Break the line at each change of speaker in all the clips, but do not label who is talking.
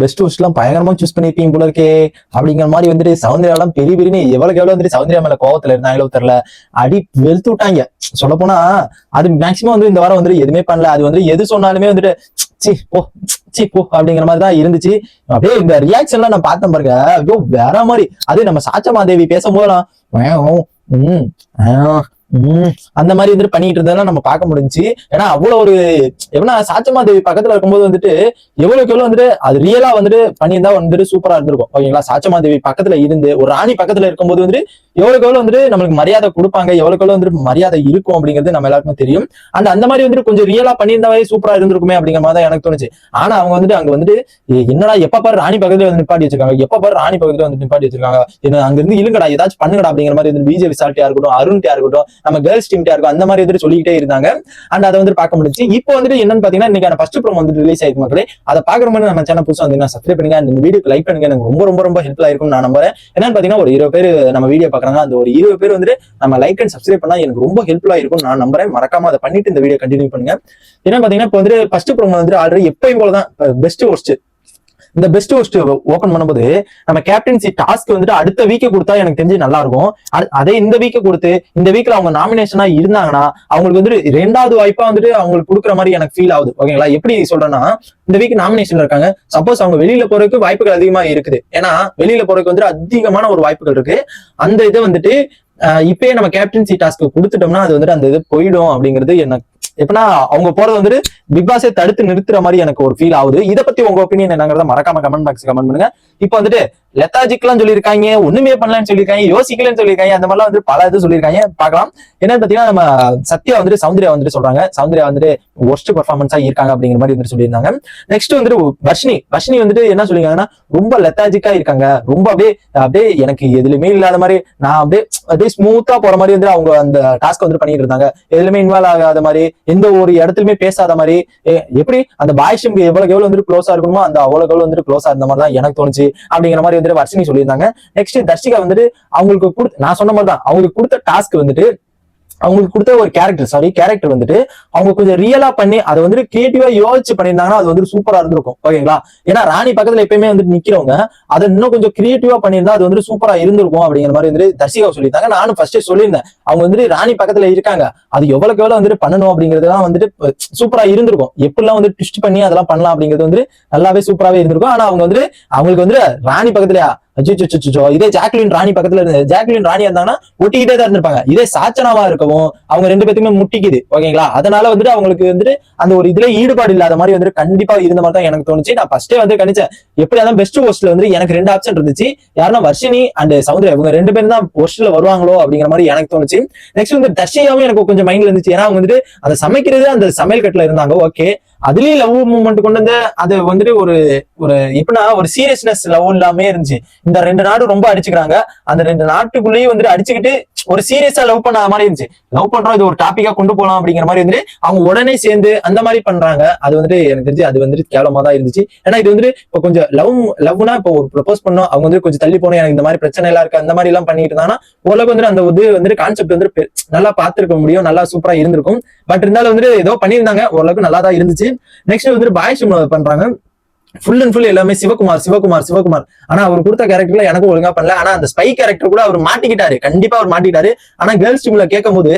Best host எல்லாம் பயங்கரமா choose பண்ணிருப்பீங்க போல இருக்கே. அப்படிங்கிற மாதிரி வந்துட்டு சௌந்தர்யா எல்லாம் பெரிய பெரிய எவ்வளவு எவ்வளவு வந்துட்டு சௌந்தர்யா மேல கோவத்துல இருந்தாங்களோ தெரியல. அடி வெளுத்து விட்டாங்க. சொல்ல போனா அது மேக்சிமம் வந்து இந்த வாரம் வந்துட்டு எதுவுமே பண்ணல. அது வந்து எது சொன்னாலுமே வந்துட்டு சி போ சி போ அப்படிங்கிற மாதிரி தான் இருந்துச்சு. அப்படியே இந்த ரியாக்ஷன் எல்லாம் நான் பார்த்தேன் பாருங்க. ஐயோ வேற மாதிரி. அது நம்ம சாச்சமாதேவி பேசும்போதெல்லாம் பேசும் ம், ம், அந்த மாதிரி வந்துட்டு பண்ணிட்டு இருந்ததெல்லாம் நம்ம பார்க்க முடிஞ்சு ஏன்னா அவ்வளவு ஒரு எப்படின்னா சாச்சமாதேவி பக்கத்துல இருக்கும்போது வந்துட்டு எவ்வளவுக்கு எவ்வளவு வந்துட்டு அது ரியலா வந்துட்டு பண்ணியிருந்தா வந்துட்டு சூப்பரா இருந்திருக்கும். ஓகேங்களா? சாச்சமாதேவி பக்கத்துல இருந்து ஒரு ராணி பக்கத்துல இருக்கும்போது வந்துட்டு எவ்வளவுக்கு எவ்வளவு வந்துட்டு நம்மளுக்கு மரியாதை கொடுப்பாங்க எவ்வளவுக்கு எவ்வளவு வந்துட்டு மரியாதை இருக்கும் அப்படிங்கிறது நம்ம எல்லாருக்குமே தெரியும். அந்த அந்த மாதிரி வந்துட்டு கொஞ்சம் ரியலா பண்ணியிருந்தாவே சூப்பரா இருந்திருக்குமே அப்படிங்கிற மாதிரி தான் எனக்கு தோணுச்சு. ஆனா அவங்க வந்துட்டு அங்க வந்துட்டு என்னடா எப்ப பாரு ராணி பக்கத்துல வந்து நிப்பாட்டி வச்சிருக்காங்க? எப்ப பாரு ராணி பக்கத்துல வந்து நிப்பாட்டி வச்சிருக்காங்க? என்ன அங்க இருந்து இழுங்கடா ஏதாச்சும் பண்ணுங்கடா அப்படிங்கிற மாதிரி வந்து பிஜே விசால்ட்டியா இருக்கட்டும் அருண்ட்டியா இருக்கட்டும் நம்ம கேர்ள்ஸ் டீம்ட்டியா இருக்கும். அந்த மாதிரி வந்துட்டு சொல்லிக்கிட்டே இருந்தாங்க. அண்ட் அதை வந்துட்டு பார்க்க முடிஞ்சு இப்போ வந்துட்டு என்னன்னு பாத்தீங்கன்னா இன்னைக்கான ஃபர்ஸ்ட் ப்ரோம் வந்துட்டு ரிலீஸ் ஆயிருக்கு மக்களே. அதை பாக்குற மாதிரி நம்ம சேனல் புதுசாக வந்து சப்ஸ்கிரைப் பண்ணுங்க. அந்த இந்த வீடியோக்கு லைக் பண்ணுங்க. எனக்கு ரொம்ப ரொம்ப ரொம்ப ஹெல்ப்ஃபுல்லா இருக்கும் நான் நம்புறேன். என்னன்னு பாத்தீங்கன்னா ஒரு இருபது பேர் நம்ம வீடியோ பாக்குறாங்க அந்த ஒரு இருபது பேர் வந்துட்டு நம்ம லைக் அண்ட் சப்ஸ்கிரைப் பண்ணா எனக்கு ரொம்ப ஹெல்ப்ஃபுல்லா இருக்கும் நான் நம்புறேன். மறக்காம அதை பண்ணிட்டு இந்த வீடியோ கண்டினியூ பண்ணுங்க. ஏன்னா பாத்தீங்கன்னா இப்போ வந்துட்டு ஃபர்ஸ்ட் ப்ரோம் வந்துட்டு ஆல்ரெடி எப்பயும் போல தான் பெஸ்ட் ஒர்ஸ்ட் இந்த பெஸ்ட் ஹோஸ்ட் ஓபன் பண்ணும்போது நம்ம கேப்டன்சி டாஸ்க் வந்துட்டு அடுத்த வீக்கே கொடுத்தா எனக்கு தெரிஞ்சு நல்லா இருக்கும் அதே இந்த வீக்கை கொடுத்து இந்த வீக்ல அவங்க நாமினேஷனா இருந்தாங்கன்னா அவங்களுக்கு வந்துட்டு ரெண்டாவது வாய்ப்பா வந்துட்டு அவங்களுக்கு கொடுக்குற மாதிரி எனக்கு ஃபீல் ஆகுது. ஓகேங்களா எப்படி சொல்றேன்னா இந்த வீக் நாமினேஷன்ல இருக்காங்க. சப்போஸ் அவங்க வெளியில போறதுக்கு வாய்ப்புகள் அதிகமா இருக்குது. ஏன்னா வெளியில போறதுக்கு வந்துட்டு அதிகமான ஒரு வாய்ப்புகள் இருக்கு. அந்த இதை வந்துட்டு இப்பயே நம்ம கேப்டன்சி டாஸ்க் கொடுத்துட்டோம்னா அது வந்துட்டு அந்த இது போயிடும் அப்படிங்கிறது எனக்கு எப்படின்னா அவங்க போறது வந்துட்டு பிக் பாஸே தடுத்து நிறுத்துற மாதிரி எனக்கு ஒரு ஃபீல் ஆகுது. இதை பத்தி உங்க ஒப்பீனியன் என்னங்கிறத மறக்காம கமெண்ட் பாக்ஸ் கமெண்ட் பண்ணுங்க. இப்போ வந்துட்டு லெத்தாஜிக்லாம் சொல்லியிருக்காங்க ஒண்ணுமே பண்ணலாம்னு சொல்லியிருக்காங்க யோசிக்கலன்னு சொல்லியிருக்காங்க அந்த மாதிரிலாம் வந்து பல இது சொல்லியிருக்காங்க. பார்க்கலாம். என்னன்னு பாத்தீங்கன்னா நம்ம சத்யா வந்துட்டு சௌந்தர்யா வந்துட்டு சொல்றாங்க. சௌந்தர்யா வந்துட்டு ஒர்ஸ்ட் பர்ஃபார்மன்ஸா இருக்காங்க அப்படிங்கிற மாதிரி வந்துட்டு சொல்லியிருந்தாங்க. நெக்ஸ்ட் வந்துட்டு வர்ஷினி. வர்ஷினி வந்துட்டு என்ன சொல்லியிருக்காங்கன்னா ரொம்ப லெத்தாஜிக்கா இருக்காங்க. ரொம்ப அப்படியே அப்படியே எனக்கு எதுலையுமே இல்லாத மாதிரி நான் அப்படியே அப்படியே ஸ்மூத்தா போற மாதிரி வந்து அவங்க அந்த டாஸ்க் வந்து பண்ணிட்டு இருந்தாங்க. எதுலையுமே இன்வால்வ் ஆகாத மாதிரி எந்த ஒரு இடத்துலயுமே பேசாத மாதிரி எப்படி? அந்த பாய்ஷுக்கு எவ்வளவு எவ்வளவு வந்துட்டு க்ளோஸா இருக்கணுமோ அந்த அவ்வளவு எவ்வளவு வந்துட்டு க்ளோஸா இருந்த மாதிரி தான் எனக்கு தோணுச்சு அப்படிங்கிற மாதிரி தடவை வர்ஷினி சொல்லியிருந்தாங்க நெக்ஸ்ட் தர்ஷிகா வந்துட்டு அவங்களுக்கு கொடுத்து நான் சொன்ன மாதிரி தான் அவங்களுக்கு கொடுத்த டாஸ்க் வந்துட்டு அவங்களுக்கு கொடுத்த ஒரு கேரக்டர் சாரி கேரக்டர் வந்துட்டு அவங்க கொஞ்சம் ரியலா பண்ணி அதை வந்துட்டு கிரியேட்டிவா யோசிச்சு பண்ணியிருந்தாங்கன்னா அது வந்துட்டு சூப்பரா இருந்திருக்கும். ஓகேங்களா ஏன்னா ராணி பக்கத்துல எப்பயுமே வந்துட்டு நிக்கிறவங்க அதை இன்னும் கொஞ்சம் கிரியேட்டிவா பண்ணியிருந்தா அது வந்து சூப்பரா இருந்திருக்கும் அப்படிங்கிற மாதிரி வந்துட்டு தர்சிகா சொல்லியிருந்தாங்க. நானும் ஃபர்ஸ்டே சொல்லியிருந்தேன். அவங்க வந்துட்டு ராணி பக்கத்துல இருக்காங்க. அது எவ்வளவுக்கு எவ்வளவு வந்துட்டு பண்ணணும் அப்படிங்கறதுலாம் வந்துட்டு சூப்பரா இருந்திருக்கும். எப்படிலாம் வந்து ட்விஸ்ட் பண்ணி அதெல்லாம் பண்ணலாம் அப்படிங்கிறது வந்து நல்லாவே சூப்பராவே இருந்திருக்கும். ஆனா அவங்க வந்து அவங்களுக்கு வந்து ராணி பக்கத்துலயா அச்சோ இதே ஜாக்லின் ராணி பக்கத்துல இருந்து ஜாக்லின் ராணி இருந்தாங்கன்னா ஒட்டிக்கிட்டே தான் இருந்திருப்பாங்க. இதே சாச்சனாவா இருக்கவும் அவங்க ரெண்டு பேத்துக்குமே முட்டிக்குது. ஓகேங்களா? அதனால வந்துட்டு அவங்களுக்கு வந்துட்டு அந்த ஒரு இதுல ஈடுபாடு இல்லாத மாதிரி வந்துட்டு கண்டிப்பா இருந்த மாதிரி தான் எனக்கு தோணுச்சு. நான் ஃபர்ஸ்டே வந்து கணிச்சேன். எப்படி அதான் பெஸ்ட் போஸ்ட்ல வந்து எனக்கு ரெண்டு ஆப்ஷன் இருந்துச்சு. யாருன்னா வர்ஷினி அண்ட் சௌந்தர்யா. இவங்க ரெண்டு பேரும் தான் போஸ்ட்ல வருவாங்களோ அப்படிங்கிற மாதிரி எனக்கு தோணுச்சு. நெக்ஸ்ட் வந்து தர்ஷியாவும் எனக்கு கொஞ்சம் மைண்ட்ல இருந்துச்சு. ஏன்னா அவங்க வந்துட்டு அந்த சமைக்கிறது அந்த சமையல் கட்டுல இருந்தாங்க. ஓகே. அதுலயும் லவ் மூமெண்ட் கொண்டு வந்து அது வந்துட்டு ஒரு ஒரு எப்படின்னா ஒரு சீரியஸ்னஸ் லவ் இல்லாமே இருந்துச்சு. இந்த ரெண்டு நாடு ரொம்ப அடிச்சுக்கிறாங்க. அந்த ரெண்டு நாட்டுக்குள்ளேயும் வந்துட்டு அடிச்சுக்கிட்டு ஒரு சீரியஸா லவ் பண்ண மாதிரி இருந்துச்சு. லவ் பண்றோம் இது ஒரு டாபிக்கா கொண்டு போலாம் அப்படிங்கிற மாதிரி வந்துட்டு அவங்க உடனே சேர்ந்து அந்த மாதிரி பண்றாங்க. அது வந்துட்டு எனக்கு தெரிஞ்சு அது வந்துட்டு கேவலமா தான் இருந்துச்சு. ஏன்னா இது வந்துட்டு இப்போ கொஞ்சம் லவ் லவ்னா இப்போ ஒரு ப்ரொபோஸ் பண்ணோம் அவங்க வந்து கொஞ்சம் தள்ளி போனோம் எனக்கு இந்த மாதிரி பிரச்சனை எல்லாம் இருக்கு அந்த மாதிரி எல்லாம் பண்ணிட்டு இருந்தாங்கன்னா ஓரளவுக்கு வந்துட்டு அந்த இது வந்துட்டு கான்செப்ட் வந்து பெ- நல்லா பார்த்துருக்க முடியும் நல்லா சூப்பரா இருந்திருக்கும். பட் இருந்தாலும் வந்துட்டு ஏதோ பண்ணியிருந்தாங்க ஓரளவுக்கு நல்லா தான் இருந்துச்சு. நெக்ஸ்ட் வந்துட்டு பாய்ஸ் பண்றாங்க. ஃபுல் அண்ட் ஃபுல் எல்லாமே சிவகுமார் சிவகுமார் சிவகுமார். ஆனா அவர் கொடுத்த கேரக்டர்ல எனக்கு ஒழுங்கா பண்ணல. ஆனா அந்த ஸ்பை கேரக்டர் கூட அவர் மாட்டிக்கிட்டாரு. கண்டிப்பா அவர் மாட்டிக்கிட்டாரு. ஆனா கேர்ள்ஸ் டீம்ல கேட்கும் போது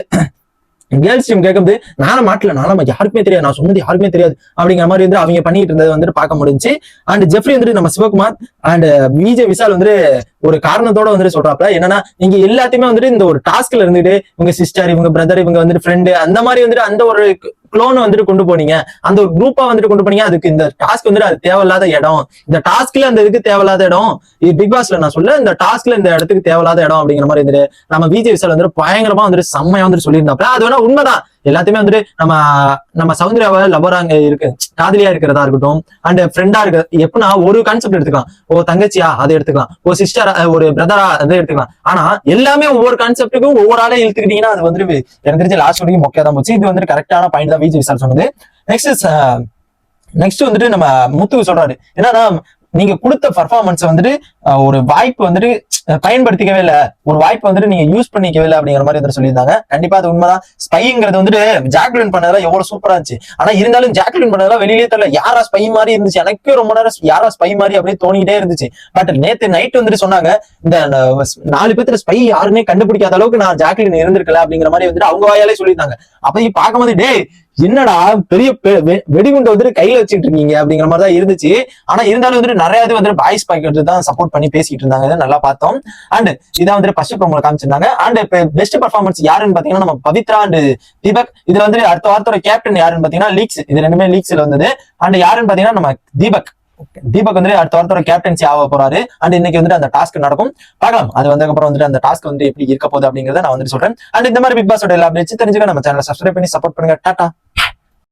கேர்ள்ஸ் டீம் கேட்கும்போது நானும் மாட்டல. நானும் யாருக்குமே தெரியாது. நான் சொன்னது யாருக்குமே தெரியாது. அப்படிங்கிற மாதிரி வந்து அவங்க பண்ணிட்டு இருந்தது வந்துட்டு பார்க்க முடிஞ்சு அண்ட் ஜெஃப்ரி வந்துட்டு நம்ம சிவகுமார் அண்ட் விஜய் விஷால் வந்துட்டு ஒரு காரணத்தோட வந்துட்டு சொல்றாப்ல. என்னன்னா நீங்க எல்லாத்தையுமே வந்துட்டு இந்த ஒரு டாஸ்க்ல இருந்துட்டு உங்க சிஸ்டர் இவங்க பிரதர் இவங்க வந்துட்டு ஃப்ரெண்டு அந்த மாதிரி வந்துட்டு அந்த ஒரு குளோன் வந்துட்டு கொண்டு போனீங்க. அந்த ஒரு குரூப்பா வந்துட்டு கொண்டு போனீங்க. அதுக்கு இந்த டாஸ்க் வந்துட்டு அது தேவையில்லாத இடம். இந்த டாஸ்க்ல அந்த இதுக்கு தேவையில்லாத இடம். இது பிக் பாஸ்ல நான் சொல்ல இந்த டாஸ்க்ல இந்த இடத்துக்கு தேவையில்லாத இடம் அப்படிங்கிற மாதிரி வந்துட்டு நம்ம விஜய் விசால் வந்துட்டு பயங்கரமா வந்துட்டு செம்மையா வந்துட்டு சொல்லியிருந்தாப்ல அது வேணா உண்மைதான். எல்லாத்தையுமே வந்துட்டு நம்ம நம்ம சௌந்தர்யாவை லவரா அங்க இருக்கு காதலியா இருக்கிறதா இருக்கட்டும் அண்ட் ஃப்ரெண்டா இருக்க எப்படின்னா ஒரு கான்செப்ட் எடுத்துக்கலாம். ஓ தங்கச்சியா அதை எடுத்துக்கலாம். ஓ சிஸ்டர் ஒரு பிரதரா அதை எடுத்துக்கலாம். ஆனா எல்லாமே ஒவ்வொரு கான்செப்ட்டுக்கும் ஒவ்வொரு ஆளே இழுத்துக்கிட்டீங்கன்னா அது வந்துட்டு எனக்கு தெரிஞ்ச லாஸ்ட் வரைக்கும் மொக்கையா தான் போச்சு. இது வந்துட்டு கரெக்டான பாயிண்ட் தான் விஜய் விசால் சொன்னது. நெக்ஸ்ட் நெக்ஸ்ட் வந்துட்டு நம்ம முத்து சொல்றாரு. என்னன்னா நீங்க கொடுத்த பர்ஃபார்மன்ஸ் வந்துட்டு ஒரு வாய்ப்பு வந்துட்டு பயன்படுத்திக்கவே இல்லை. ஒரு வாய்ப்பு வந்துட்டு நீங்க யூஸ் பண்ணிக்கவே இல்லை அப்படிங்கிற மாதிரி வந்துட்டு சொல்லியிருந்தாங்க. கண்டிப்பா அது உண்மைதான். ஸ்பைங்கிறது வந்துட்டு ஜாக்லின் பண்ணதெல்லாம் எவ்வளவு சூப்பரா இருந்துச்சு. ஆனா இருந்தாலும் ஜாக்லின் பண்ணதெல்லாம் வெளியிலே தெரியல. யாரா ஸ்பை மாதிரி இருந்துச்சு? எனக்கே ரொம்ப நேரம் யாரா ஸ்பை மாதிரி அப்படியே தோணிக்கிட்டே இருந்துச்சு. பட் நேத்து நைட் வந்துட்டு சொன்னாங்க இந்த நாலு பேத்துல ஸ்பை யாருமே கண்டுபிடிக்காத அளவுக்கு நான் ஜாக்லின் இருந்திருக்கல அப்படிங்கிற மாதிரி வந்துட்டு அவங்க வாயாலே சொல்லியிருந்தாங்க. அப்ப பார்க்கும்போது டேய் என்னடா பெரிய பெ- வெ- வெடிகுண்டை வந்துட்டு கையில வச்சுட்டு இருக்கீங்க? அப்படிங்கிற மாதிரி தான் இருந்துச்சு. ஆனா இருந்தாலும் வந்துட்டு நிறைய இது வந்துட்டு பாய்ஸ் பாக்கெட் தான் சப்போர்ட் பண்ணி பேசிட்டு இருந்தாங்க. நல்லா பார்த்தோம். அண்ட் இதான் வந்துட்டு ஃபர்ஸ்ட் ப்ரோமோல காமிச்சிருந்தாங்க. அண்ட் பெஸ்ட் பர்ஃபார்மன்ஸ் யாருன்னு பாத்தீங்கன்னா நம்ம பவித்ரா அண்ட் தீபக். இதுல வந்து அடுத்த வாரத்தோட கேப்டன் யாருன்னு பாத்தீங்கன்னா லீக்ஸ். இது ரெண்டுமே லீக்ஸ்ல வந்தது. அண்ட் யாருன்னு பாத்தீங்கன்னா நம்ம தீபக். தீபக் வந்து அடுத்த வாரத்தோட கேப்டன்சி ஆக போறாரு. அண்ட் இன்னைக்கு வந்துட்டு அந்த டாஸ்க் நடக்கும். பார்க்கலாம். அது வந்ததுக்கப்புறம் வந்துட்டு அந்த டாஸ்க் வந்து எப்படி இருக்க போகுது அப்படிங்கறத நான் வந்துட்டு சொல்றேன். அண்ட் இந்த மாதிரி பிக் பாஸோட எல்லா தெரிஞ்சுக்க நம்ம சேனலை சப்ஸ்கிரைப் பண்ணி சப்போர்ட் பண்ணுங்க. டாடா